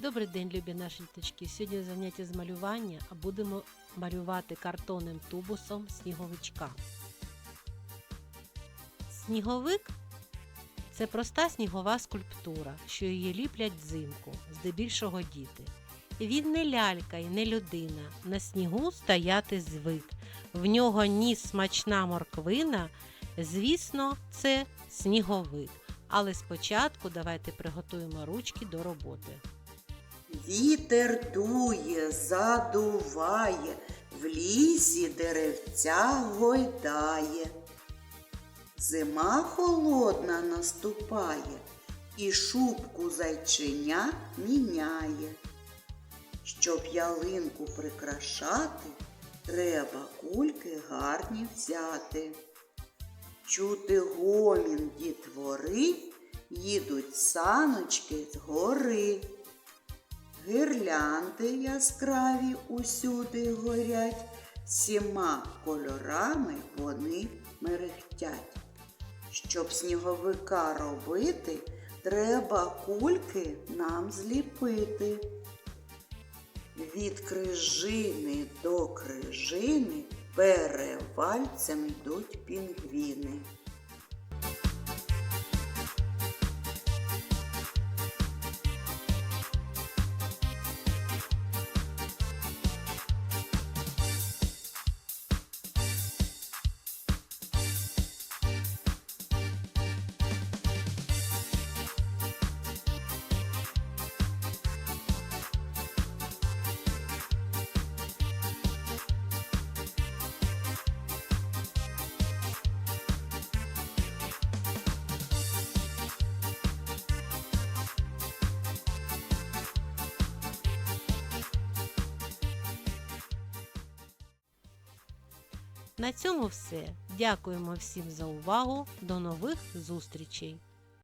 Добрий день, любі наші діточки. Сьогодні заняття з малювання, а будемо малювати картонним тубусом сніговичка. Сніговик це проста снігова скульптура, що її ліплять взимку, здебільшого діти. Він не лялька і не людина, на снігу стояти звик. В нього ніс смачна морквина. Звісно, це сніговик. Але спочатку давайте приготуємо ручки до роботи. Вітер дує, задуває, в лісі деревця гойдає. Зима холодна наступає, і шубку зайчиня міняє. Щоб ялинку прикрашати, треба кульки гарні взяти. Чути гомін дітвори, їдуть саночки з гори. Гірлянди яскраві усюди горять, всіма кольорами вони мерехтять. Щоб сніговика робити, треба кульки нам зліпити. Від крижини до крижини перевальцем йдуть пінгвіни. На цьому все. Дякуємо всім за увагу. До нових зустрічей!